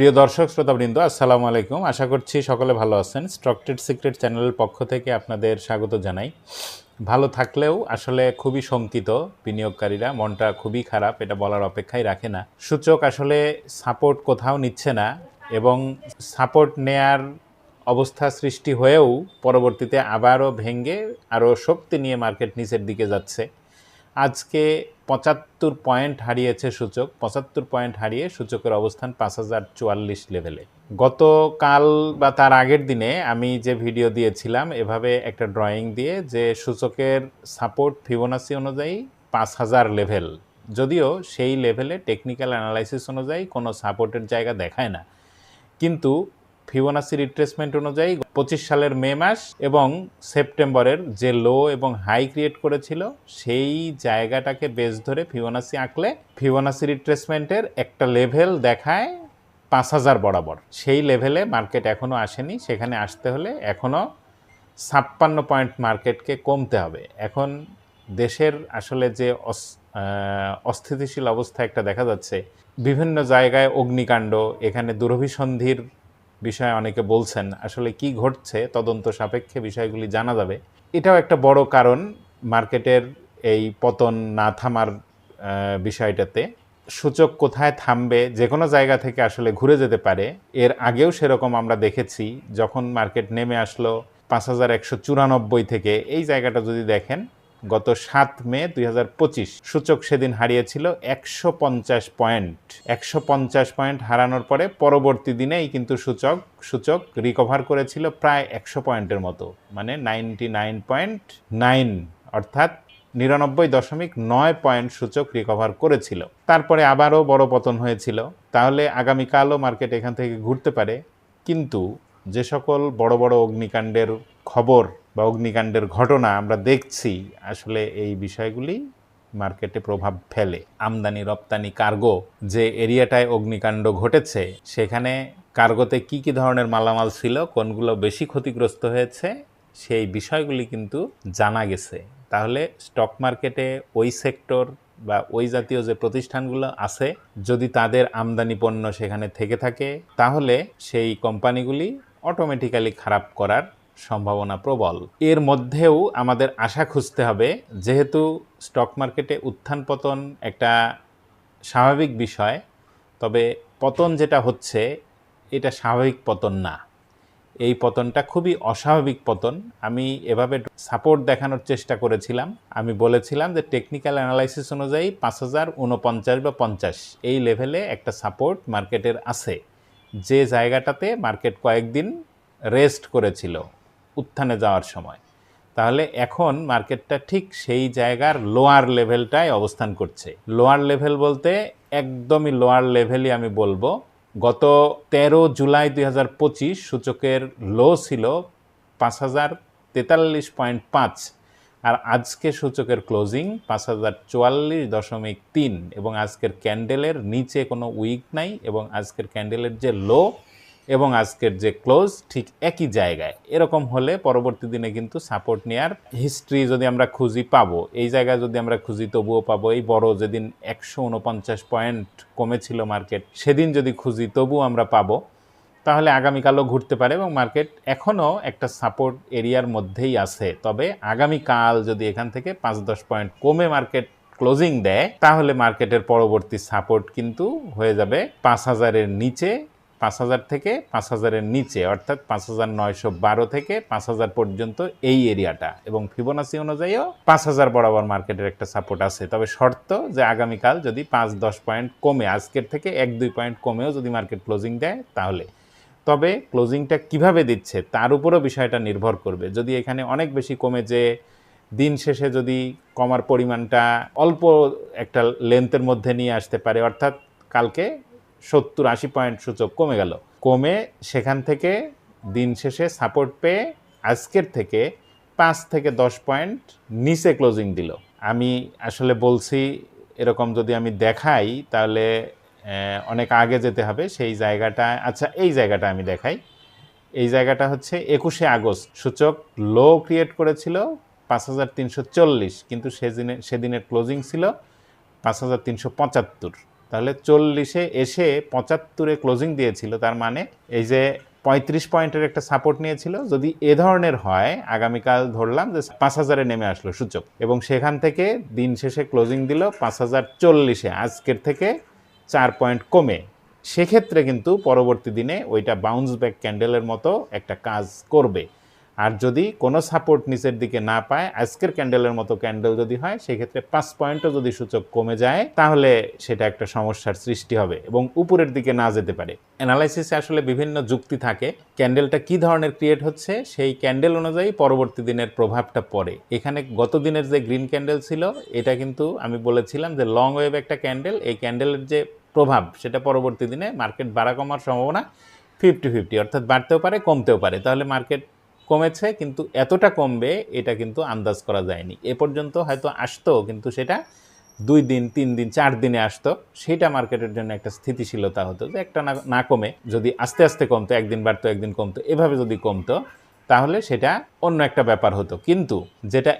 প্রিয় দর্শক, শ্রোতাবৃন্দ, আসসালামু আলাইকুম। আশা করছি সকলে ভালো আছেন। স্টকটেড সিক্রেট চ্যানেলের পক্ষ থেকে আপনাদের স্বাগত জানাই। ভালো থাকলেও আসলে খুবই শঙ্কিত বিনিয়োগকারীরা, মনটা খুবই খারাপ, এটা বলার অপেক্ষাই রাখে না। সূচক আসলে সাপোর্ট কোথাও নিচ্ছে না এবং সাপোর্ট নেয়ার অবস্থা সৃষ্টি হয়েও পরবর্তীতে আবারও ভেঙে আরও শক্তি নিয়ে মার্কেট নিচের দিকে যাচ্ছে। আজকে পঁচাত্তর পয়েন্ট হারিয়েছে সূচক, পঁচাত্তর পয়েন্ট হারিয়ে সূচকের অবস্থান পাঁচ হাজার চুয়াল্লিশ লেভেলে। গতকাল বা তার আগের দিনে আমি যে ভিডিও দিয়েছিলাম, এভাবে একটা ড্রয়িং দিয়ে যে সূচকের সাপোর্ট ফিবোনাসি অনুযায়ী পাঁচ হাজার লেভেল, যদিও সেই লেভেলে টেকনিক্যাল অ্যানালাইসিস অনুযায়ী কোনো সাপোর্টের জায়গা দেখায় না। কিন্তু ফিবোনাসি রিট্রেসমেন্ট অনুযায়ী পঁচিশ সালের মে মাস এবং সেপ্টেম্বরের যে লো এবং হাই ক্রিয়েট করেছিল, সেই জায়গাটাকে বেস ধরে ফিবোনাসি আঁকলে ফিবোনাসি রিট্রেসমেন্টের একটা লেভেল দেখায় পাঁচ হাজার বরাবর। সেই লেভেলে মার্কেট এখনও আসেনি। সেখানে আসতে হলে এখনও ছাপ্পান্ন পয়েন্ট মার্কেটকে কমতে হবে। এখন দেশের আসলে যে অস- অস্থিতিশীল অবস্থা একটা দেখা যাচ্ছে। বিভিন্ন জায়গায় অগ্নিকাণ্ড, এখানে দুরভিসন্ধির বিষয়ে অনেকে বলছেন, আসলে কি ঘটছে, তদন্ত সাপেক্ষে বিষয়গুলি জানা যাবে। এটাও একটা বড় কারণ মার্কেটের এই পতন না থামার বিষয়টাতে। সূচক কোথায় থামবে যে কোনো জায়গা থেকে আসলে ঘুরে যেতে পারে। এর আগেও সেরকম আমরা দেখেছি, যখন মার্কেট নেমে আসলো পাঁচ হাজার একশো চুরানব্বই থেকে। এই জায়গাটা যদি দেখেন গত সাত মে দুই হাজার পঁচিশ সূচক সেদিন হারিয়েছিল একশো পঞ্চাশ পয়েন্ট। একশো পঞ্চাশ পয়েন্ট হারানোর পরে পরবর্তী দিনেই কিন্তু সূচক সূচক রিকভার করেছিল প্রায় একশো পয়েন্টের মতো মানে নাইনটি নাইন পয়েন্ট নাইন, অর্থাৎ নিরানব্বই দশমিক নয় পয়েন্ট সূচক রিকভার করেছিল। তারপরে আবারও বড় পতন হয়েছিল। তাহলে আগামীকালও মার্কেট এখান থেকে ঘুরতে পারে। কিন্তু যে সকল বড় বড় অগ্নিকাণ্ডের খবর বা অগ্নিকাণ্ডের ঘটনা আমরা দেখছি, আসলে এই বিষয়গুলি মার্কেটে প্রভাব ফেলে। আমদানি, রপ্তানি, কার্গো যে এরিয়াটায় অগ্নিকাণ্ড ঘটেছে, সেখানে কার্গোতে কি কি ধরনের মালামাল ছিল, কোনগুলো বেশি ক্ষতিগ্রস্ত হয়েছে, সেই বিষয়গুলি কিন্তু জানা গেছে। তাহলে স্টক মার্কেটে ওই সেক্টর বা ওই জাতীয় যে প্রতিষ্ঠানগুলো আছে, যদি তাদের আমদানি পণ্য সেখানে থেকে থাকে, তাহলে সেই কোম্পানিগুলি অটোমেটিক্যালি খারাপ করার সম্ভাবনা প্রবল। এর মধ্যেও আমাদের আশা খুঁজতে হবে, যেহেতু স্টক মার্কেটে উত্থান পতন একটা স্বাভাবিক বিষয়, তবে পতন যেটা হচ্ছে, এটা স্বাভাবিক পতন না। এই পতনটা খুবই অস্বাভাবিক পতন। আমি এভাবে সাপোর্ট দেখানোর চেষ্টা করেছিলাম। আমি বলেছিলাম যে টেকনিক্যাল অ্যানালাইসিস অনুযায়ী পাঁচ হাজার উনপঞ্চাশ বা পঞ্চাশ, এই লেভেলে একটা সাপোর্ট মার্কেটের আছে। যে জায়গাটাতে মার্কেট কয়েকদিন রেস্ট করেছিল। উত্থানে যাওয়ার সময়। তাহলে এখন মার্কেটটা ঠিক সেই জায়গার লোয়ার লেভেলটায় অবস্থান করছে। লোয়ার লেভেল বলতে একদমই লোয়ার লেভেলই আমি বলব। গত তেরো জুলাই দুই হাজার পঁচিশ সূচকের লো ছিল পাঁচ হাজার তেতাল্লিশ পয়েন্ট পাঁচ আর আজকে সূচকের ক্লোজিং পাঁচ হাজার চুয়াল্লিশ দশমিক তিন এবং আজকের ক্যান্ডেলের নিচে কোনো উইক নাই এবং আজকের ক্যান্ডেলের যে লো এবং আজকের যে ক্লোজ ঠিক একই জায়গায়। এরকম হলে পরবর্তী দিনে কিন্তু সাপোর্ট নেওয়ার হিস্ট্রি যদি আমরা খুঁজি পাবো, এই জায়গায় যদি আমরা খুঁজি তবুও পাবো, এই বড় যেদিন একশো উনপঞ্চাশ পয়েন্ট কমেছিল মার্কেট সেদিন যদি খুঁজি তবুও আমরা পাবো, তাহলে আগামীকালও ঘুরতে পারে এবং মার্কেট এখনও একটা সাপোর্ট এরিয়ার মধ্যেই আছে। তবে আগামীকাল যদি এখান থেকে পাঁচ দশ পয়েন্ট কমে মার্কেট ক্লোজিং দেয়, তাহলে মার্কেটের পরবর্তী সাপোর্ট কিন্তু হয়ে যাবে পাঁচ হাজারের নিচে পাঁচ হাজার থেকে পাঁচ হাজারের নিচে, অর্থাৎ পাঁচ হাজার নয়শো বারো থেকে পাঁচ হাজার পর্যন্ত এই এরিয়াটা। এবং ফিবোনাসি অনুযায়ীও পাঁচ হাজার বরাবর মার্কেটের একটা সাপোর্ট আছে। তবে শর্ত যে আগামীকাল যদি পাঁচ দশ পয়েন্ট কমে, আজকের থেকে এক দুই পয়েন্ট কমেও যদি মার্কেট ক্লোজিং দেয়, তাহলে। তবে ক্লোজিংটা কীভাবে দিচ্ছে, তার উপরও বিষয়টা নির্ভর করবে। যদি এখানে অনেক বেশি কমে যে দিন শেষে যদি কমার পরিমাণটা অল্প একটা লেন্থের মধ্যে নিয়ে আসতে পারে, অর্থাৎ কালকে সত্তর, আশি পয়েন্ট সূচক কমে গেল। কমে সেখান থেকে দিন শেষে সাপোর্ট পেয়ে আজকের থেকে পাঁচ থেকে দশ পয়েন্ট নিচে ক্লোজিং দিল। আমি আসলে বলছি, এরকম যদি আমি দেখাই, তাহলে অনেক আগে যেতে হবে। সেই জায়গাটা আচ্ছা এই জায়গাটা আমি দেখাই। এই জায়গাটা হচ্ছে একুশে আগস্ট। সূচক লো ক্রিয়েট করেছিল পাঁচ হাজার তিনশো চল্লিশ, কিন্তু সেদিনে, সেদিনের ক্লোজিং ছিল পাঁচ হাজার তিনশো পঁচাত্তর। তাহলে চল্লিশে এসে পঁচাত্তরে ক্লোজিং দিয়েছিল, তার মানে এই যে পঁয়ত্রিশ পয়েন্টের একটা সাপোর্ট নিয়েছিল। যদি এ ধরনের হয়, আগামীকাল ধরলাম যে পাঁচ হাজারে নেমে আসলো সূচক এবং সেখান থেকে দিন শেষে ক্লোজিং দিল পাঁচ হাজার চল্লিশে, আজকের থেকে চার পয়েন্ট কমে। সেক্ষেত্রে কিন্তু পরবর্তী দিনে ওইটা বাউন্স ব্যাক ক্যান্ডেলের মতো একটা কাজ করবে। আর যদি কোনো সাপোর্ট নিচের দিকে না পায়, আজকের ক্যান্ডেলের মতো ক্যান্ডেল যদি হয়, সেক্ষেত্রে পাঁচ পয়েন্টও যদি সূচক কমে যায়, তাহলে সেটা একটা সমস্যার সৃষ্টি হবে এবং উপরের দিকে না যেতে পারে। অ্যানালাইসিসে আসলে বিভিন্ন যুক্তি থাকে ক্যান্ডেলটা কি ধরনের ক্রিয়েট হচ্ছে, সেই ক্যান্ডেল অনুযায়ী পরবর্তী দিনের প্রভাবটা পড়ে। এখানে গত দিনের যে গ্রিন ক্যান্ডেল ছিল, এটা কিন্তু আমি বলেছিলাম যে লং ওয়েভ একটা ক্যান্ডেল এই ক্যান্ডেলের যে প্রভাব, সেটা পরবর্তী দিনে মার্কেট বাড়া কমার সম্ভাবনা ফিফটি ফিফটি অর্থাৎ বাড়তেও পারে, কমতেও পারে। তাহলে মার্কেট কমেছে, কিন্তু এতটা কমবে, এটা কিন্তু আন্দাজ করা যায়নি। এ পর্যন্ত হয়তো আসতো, কিন্তু সেটা দুই দিন, তিন দিন, চার দিনে আসতো। সেটা মার্কেটের জন্য একটা স্থিতিশীলতা হতো যে একটা না না কমে। যদি আস্তে আস্তে কমতো, একদিন বাড়তো, একদিন কমতো, এভাবে যদি কমতো, তাহলে সেটা অন্য একটা ব্যাপার হতো। কিন্তু যেটা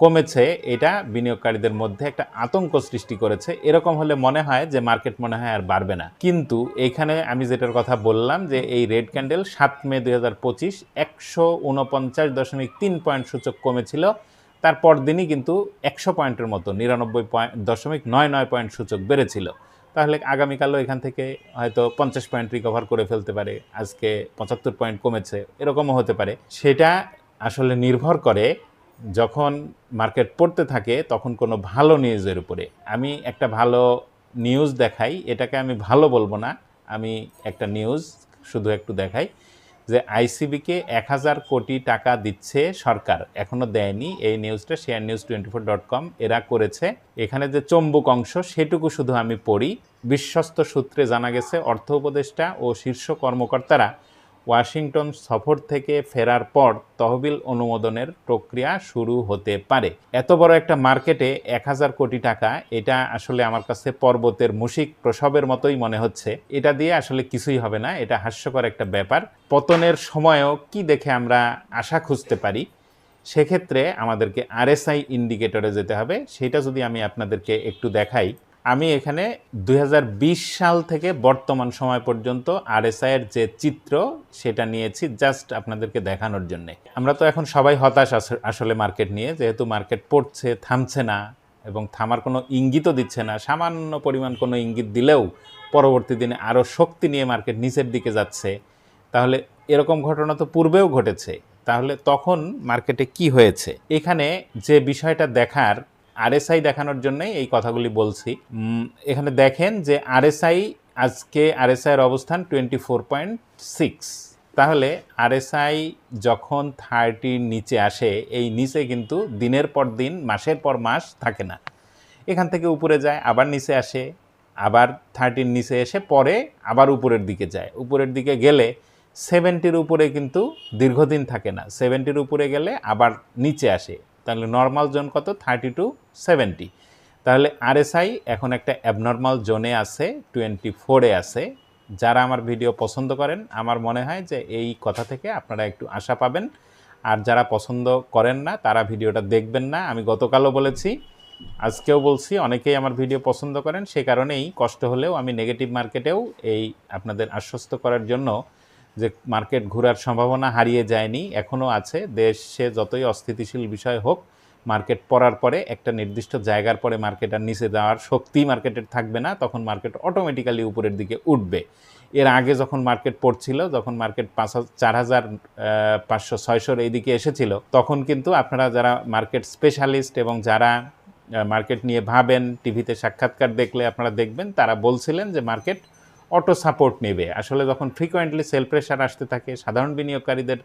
কমেছে, এটা বিনিয়োগকারীদের মধ্যে একটা আতঙ্ক সৃষ্টি করেছে। এরকম হলে মনে হয় যে মার্কেট মনে হয় আর বাড়বে না। কিন্তু এখানে আমি যেটার কথা বললাম যে এই রেড ক্যান্ডেল সাত মে দুই হাজার পঁচিশ একশো উনপঞ্চাশ দশমিক তিন পয়েন্ট সূচক কমেছিল। তারপর দিনই কিন্তু একশো পয়েন্টের মতো নিরানব্বই পয়েন্ট দশমিক নয় নয় পয়েন্ট সূচক বেড়েছিল। তাহলে আগামীকালও এখান থেকে হয়তো পঞ্চাশ পয়েন্ট রিকভার করে ফেলতে পারে, আজকে পঁচাত্তর পয়েন্ট কমেছে, এরকমও হতে পারে। সেটা আসলে নির্ভর করে যখন মার্কেট পড়তে থাকে, তখন কোনো ভালো নিউজের উপরে। আমি একটা ভালো নিউজ দেখাই, এটাকে আমি ভালো বলব না। আমি একটা নিউজ শুধু একটু দেখাই যে আইসিবিকে এক হাজার কোটি টাকা দিচ্ছে সরকার। এখনও দেয়নি। এই নিউজটা share news twenty four dot com এরা করেছে। এখানে যে চম্বুক অংশ, সেটুকু শুধু আমি পড়ি। বিশ্বস্ত সূত্রে জানা গেছে, অর্থ উপদেষ্টা ও শীর্ষ কর্মকর্তারা ওয়াশিংটন সফর থেকে ফেরার পর তহবিল অনুমোদনের প্রক্রিয়া শুরু হতে পারে। এত বড় একটা মার্কেটে এক হাজার কোটি টাকা, এটা আসলে আমার কাছে পর্বতের মুশিক প্রসবের মতোই মনে হচ্ছে। এটা দিয়ে আসলে কিছুই হবে না, এটা হাস্যকর একটা ব্যাপার। পতনের সময়ও কি দেখে আমরা আশা খুঁজতে পারি? সেক্ষেত্রে আমাদেরকে আরএসআই ইন্ডিকেটরে যেতে হবে। সেটা যদি আমি আপনাদেরকে একটু দেখাই আমি এখানে দু হাজার বিশ সাল থেকে বর্তমান সময় পর্যন্ত আরএসআই এর যে চিত্র, সেটা নিয়েছি জাস্ট আপনাদেরকে দেখানোর জন্যে। আমরা তো এখন সবাই হতাশ আস- আসলে মার্কেট নিয়ে, যেহেতু মার্কেট পড়ছে, থামছে না এবং থামার কোনো ইঙ্গিতও দিচ্ছে না, সামান্য পরিমাণ কোনো ইঙ্গিত দিলেও পরবর্তী দিনে আরও শক্তি নিয়ে মার্কেট নিচের দিকে যাচ্ছে। তাহলে এরকম ঘটনা তো পূর্বেও ঘটেছে। তাহলে তখন মার্কেটে কি হয়েছে? এখানে যে বিষয়টা দেখার আরএসআই দেখানোর জন্যই এই কথাগুলি বলছি। এখানে দেখেন যে আরএসআই আজকে আরএসআই এর অবস্থান টোয়েন্টি ফোর পয়েন্ট সিক্স। তাহলে আরএসআই যখন থার্টির নিচে আসে, এই নিচে কিন্তু দিনের পর দিন, মাসের পর মাস থাকে না। এখান থেকে উপরে যায়, আবার নিচে আসে, আবার থার্টির নিচে এসে পরে আবার উপরের দিকে যায়। উপরের দিকে গেলে সেভেন্টির উপরে কিন্তু দীর্ঘদিন থাকে না। সেভেন্টির উপরে গেলে আবার নিচে আসে। তাহলে নর্মাল জোন কত? থার্টি টু সেভেন্টি তাহলে আরএসআই এখন একটা অ্যাবনর্মাল জোনে আছে টোয়েন্টি ফোরে আছে। যারা আমার ভিডিও পছন্দ করেন, আমার মনে হয় যে এই কথা থেকে আপনারা একটু আশা পাবেন। আর যারা পছন্দ করেন না, তারা ভিডিওটা দেখবেন না। আমি গতকালও বলেছি, আজকেও বলছি, অনেকেই আমার ভিডিও পছন্দ করেন, সে কারণেই কষ্ট হলেও আমি নেগেটিভ মার্কেটেও এই আপনাদের আশ্বস্ত করার জন্য যে মার্কেট ঘোরার সম্ভাবনা হারিয়ে যায়নি এখনও আছে। দেশে যতই অস্থিতিশীল বিষয় হোক, মার্কেট পড়ার পরে একটা নির্দিষ্ট জায়গার পরে মার্কেট আর নিচে যাওয়ার শক্তি মার্কেটের থাকবে না, তখন মার্কেট অটোমেটিক্যালি উপরের দিকে উঠবে। এর আগে যখন মার্কেট পড়ছিল, যখন মার্কেট পাঁচ চার হাজার পাঁচশো, ছয়শোর এইদিকে এসেছিল, তখন কিন্তু আপনারা যারা মার্কেট স্পেশালিস্ট এবং যারা মার্কেট নিয়ে ভাবেন, টিভিতে সাক্ষাৎকার দেখলে আপনারা দেখবেন, তারা বলছিলেন যে মার্কেট অটো সাপোর্ট নেবে। আসলে যখন ফ্রিকোয়েন্টলি সেল প্রেশার আসতে থাকে, সাধারণ বিনিয়োগকারীদের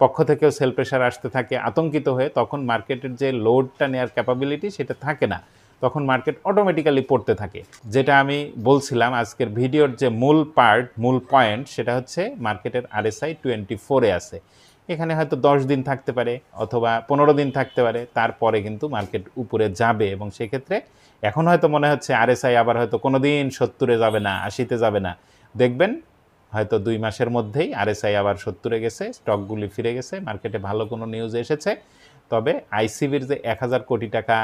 পক্ষ থেকেও সেল প্রেশার আসতে থাকে আতঙ্কিত হয়ে, তখন মার্কেটের যে লোডটা নেওয়ার ক্যাপাবিলিটি সেটা থাকে না। তখন মার্কেট অটোমেটিক্যালি পড়তে থাকে। যেটা আমি বলছিলাম, আজকের ভিডিওর যে মূল পার্ট মূল পয়েন্ট সেটা হচ্ছে মার্কেটের আরএসআই টোয়েন্টি ফোরে আছে। এখানে হয়তো দশ দিন থাকতে পারে অথবা পনেরো দিন থাকতে পারে, তারপরে কিন্তু মার্কেট উপরে যাবে এবং সেক্ষেত্রে এখন হয়তো মনে হচ্ছে আরএসআই আবার হয়তো কোনো দিন সত্তরে যাবে না, আশিতে যাবে না। দেখবেন হয়তো দুই মাসের মধ্যেই আরএসআই আবার সত্তরে গেছে, স্টকগুলি ফিরে গেছে, মার্কেটে ভালো কোনো নিউজ এসেছে। তবে আইসিবির যে এক হাজার কোটি টাকা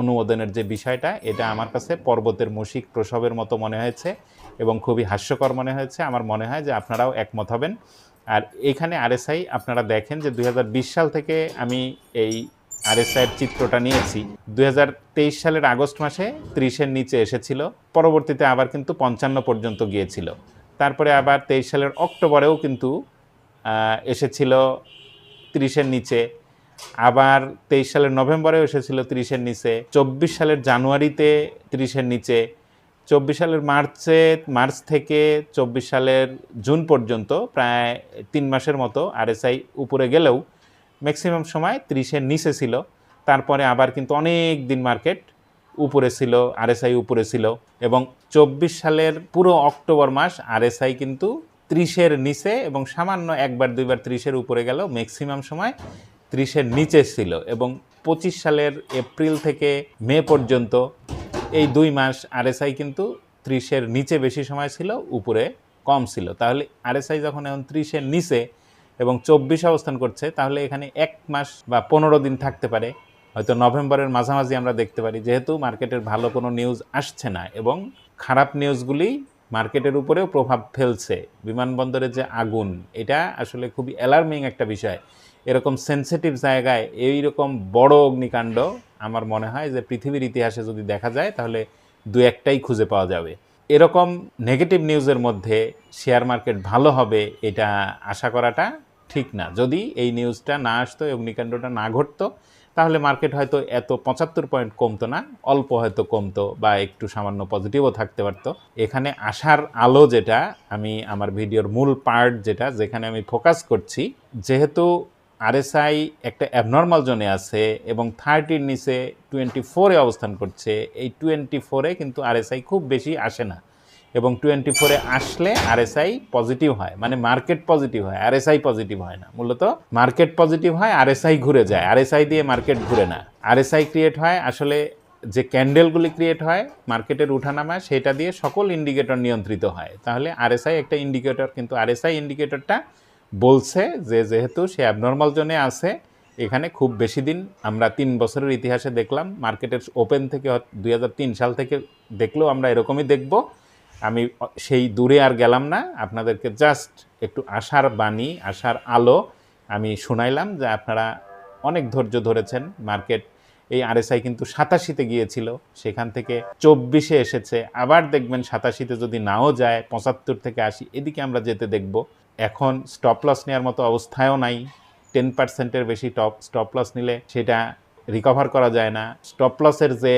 অনুমোদনের যে বিষয়টা, এটা আমার কাছে পর্বতের মশিক প্রসবের মতো মনে হয়েছে এবং খুবই হাস্যকর মনে হয়েছে। আমার মনে হয় যে আপনারাও একমত হবেন। আর এখানে আরএসআই, আপনারা দেখেন যে দু হাজার বিশ সাল থেকে আমি এই আরএসআইয়ের চিত্রটা নিয়েছি। দুই হাজার তেইশ সালের আগস্ট মাসে ত্রিশের নিচে এসেছিল, পরবর্তীতে আবার কিন্তু পঞ্চান্ন পর্যন্ত গিয়েছিল। তারপরে আবার তেইশ সালের অক্টোবরেও কিন্তু এসেছিল তিরিশের নিচে। আবার তেইশ সালের নভেম্বরেও এসেছিল ত্রিশের নিচে। চব্বিশ সালের জানুয়ারিতে তিরিশের নিচে। চব্বিশ সালের মার্চে, মার্চ থেকে চব্বিশ সালের জুন পর্যন্ত প্রায় তিন মাসের মতো আরএসআই উপরে গেলেও ম্যাক্সিমাম সময় ত্রিশের নিচে ছিল। তারপরে আবার কিন্তু অনেক দিন মার্কেট উপরে ছিল, আরএসআই উপরে ছিল এবং চব্বিশ সালের পুরো অক্টোবর মাস আরএসআই কিন্তু ত্রিশের নিচে এবং সামান্য একবার, দুইবার ত্রিশের উপরে গেল ম্যাক্সিমাম সময় ত্রিশের নিচে ছিল এবং পঁচিশ সালের এপ্রিল থেকে মে পর্যন্ত এই দুই মাস আরএসআই কিন্তু ত্রিশের নিচে বেশি সময় ছিল, উপরে কম ছিল। তাহলে আরএসআই যখন এখন ত্রিশের নিচে এবং চব্বিশ অবস্থান করছে, তাহলে এখানে এক মাস বা পনেরো দিন থাকতে পারে। হয়তো নভেম্বরের মাঝামাঝি আমরা দেখতে পারি, যেহেতু মার্কেটের ভালো কোনো নিউজ আসছে না এবং খারাপ নিউজগুলি মার্কেটের উপরেও প্রভাব ফেলছে। বিমানবন্দরের যে আগুন, এটা আসলে খুবই অ্যালার্মিং একটা বিষয়। এরকম সেন্সিটিভ জায়গায় এই রকম বড় অগ্নিকাণ্ড আমার মনে হয় যে পৃথিবীর ইতিহাসে যদি দেখা যায়, তাহলে দু একটাই খুঁজে পাওয়া যাবে। এরকম নেগেটিভ নিউজের মধ্যে শেয়ার মার্কেট ভালো হবে এটা আশা করাটা ঠিক না। যদি এই নিউজটা না আসতো অগ্নিকাণ্ডটা না ঘটতো, তাহলে মার্কেট হয়তো এত পঁচাত্তর পয়েন্ট কমতো না, অল্প হয়তো কমতো বা একটু সামান্য পজিটিভও থাকতে পারতো। এখানে আসার আলো যেটা, আমি আমার ভিডিওর মূল পার্ট যেটা, যেখানে আমি ফোকাস করছি, যেহেতু আরএসআই একটা অ্যাবনর্মাল জোনে আছে এবং থার্টির নিচে টোয়েন্টি ফোরে অবস্থান করছে। এই টোয়েন্টি ফোরে কিন্তু আরএসআই খুব বেশি আসে না। এবং টোয়েন্টি ফোরে আসলে আরএসআই পজিটিভ হয়। মানে মার্কেট পজিটিভ হয়। আরএসআই পজিটিভ হয় না। মূলত মার্কেট পজিটিভ হয়, আরএসআই ঘুরে যায়। আরএসআই দিয়ে মার্কেট ঘুরে না। আরএসআই ক্রিয়েট হয়, আসলে যে ক্যান্ডেলগুলি ক্রিয়েট হয় মার্কেটের উঠানামা, সেটা দিয়ে সকল ইন্ডিকেটর নিয়ন্ত্রিত হয়। তাহলে আরএসআই একটা ইন্ডিকেটর কিন্তু আরএসআই ইন্ডিকেটরটা বলছে যে যেহেতু সে অ্যাবনর্মাল জোনে আছে, এখানে খুব বেশি দিন আমরা তিন বছরের ইতিহাসে দেখলাম, মার্কেটের ওপেন থেকে দুই হাজার তিন সাল থেকে দেখলেও আমরা এরকমই দেখব। আমি সেই দূরে আর গেলাম না, আপনাদেরকে জাস্ট একটু আশার বাণী, আশার আলো আমি শুনাইলাম যে আপনারা অনেক ধৈর্য ধরেছেন। মার্কেট এই আরএসআই কিন্তু সাতাশিতে গিয়েছিল, সেখান থেকে চব্বিশে এসেছে। আবার দেখবেন সাতাশিতে যদি নাও যায়, পঁচাত্তর থেকে আশি, এদিকে আমরা যেতে দেখব। এখন স্টপ লস নেওয়ার মতো অবস্থায়ও নাই। টেন পার্সেন্টের বেশি টপ স্টপ লস নিলে সেটা রিকভার করা যায় না। স্টপ লসের যে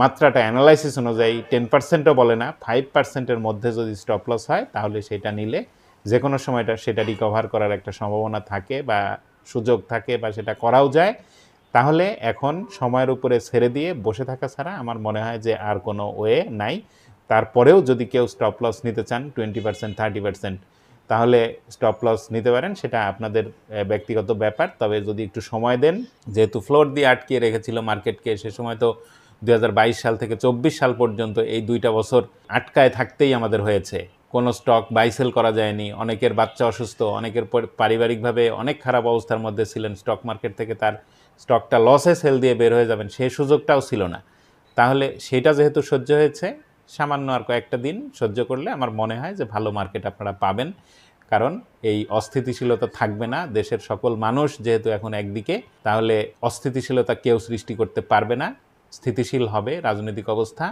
মাত্রাটা অ্যানালাইসিস অনুযায়ী টেন পার্সেন্টও বলে না ফাইভ পার্সেন্টের মধ্যে যদি স্টপ লস হয়, তাহলে সেটা নিলে যে কোনো সময়টা সেটা রিকভার করার একটা সম্ভাবনা থাকে বা সুযোগ থাকে বা সেটা করাও যায়। তাহলে এখন সময়ের উপরে ছেড়ে দিয়ে বসে থাকা ছাড়া আমার মনে হয় যে আর কোনো ওয়ে নাই। তারপরেও যদি কেউ স্টপ লস নিতে চান টোয়েন্টি পার্সেন্ট থার্টি পার্সেন্ট তাহলে স্টপ লস নিতে পারেন, সেটা আপনাদের ব্যক্তিগত ব্যাপার। তবে যদি একটু সময় দেন, যেহেতু ফ্লোর দিয়ে আটকিয়ে রেখেছিল মার্কেটকে সে সময় তো দু হাজার বাইশ সাল থেকে চব্বিশ সাল পর্যন্ত এই দুইটা বছর আটকায় থাকতেই আমাদের হয়েছে। কোনো স্টক বাইসেল করা যায়নি, অনেকের বাচ্চা অসুস্থ, অনেকের পারিবারিকভাবে অনেক খারাপ অবস্থার মধ্যে ছিলেন স্টক মার্কেট থেকে তার স্টকটা লসে সেল দিয়ে বের হয়ে যাবেন সেই সুযোগটাও ছিল না। তাহলে সেটা যেহেতু সহ্য হয়েছে সামান্য আর কয়েকটা দিন সহ্য করলে আমার মনে হয় যে ভালো মার্কেট আপনারা পাবেন। কারণ এই অস্থিতিশীলতা থাকবে না, দেশের সকল মানুষ যেহেতু এখন একদিকে, তাহলে অস্থিতিশীলতা কেউ সৃষ্টি করতে পারবে না। স্থিতিশীল হবে রাজনৈতিক অবস্থা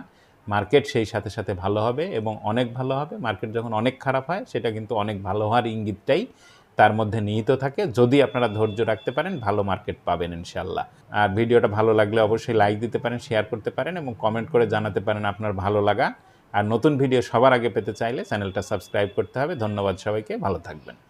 মার্কেট সেই সাথে সাথে ভালো হবে এবং অনেক ভালো হবে। মার্কেট যখন অনেক খারাপ হয়, সেটা কিন্তু অনেক ভালো হওয়ার ইঙ্গিতটাই তার মধ্যে নিহিত থাকে। যদি আপনারা ধৈর্য রাখতে পারেন, ভালো মার্কেট পাবেন ইনশাল্লাহ আর ভিডিওটা ভালো লাগলে অবশ্যই লাইক দিতে পারেন, শেয়ার করতে পারেন এবং কমেন্ট করে জানাতে পারেন আপনার ভালো লাগা। আর নতুন ভিডিও সবার আগে পেতে চাইলে চ্যানেলটা সাবস্ক্রাইব করতে হবে। ধন্যবাদ সবাইকে, ভালো থাকবেন।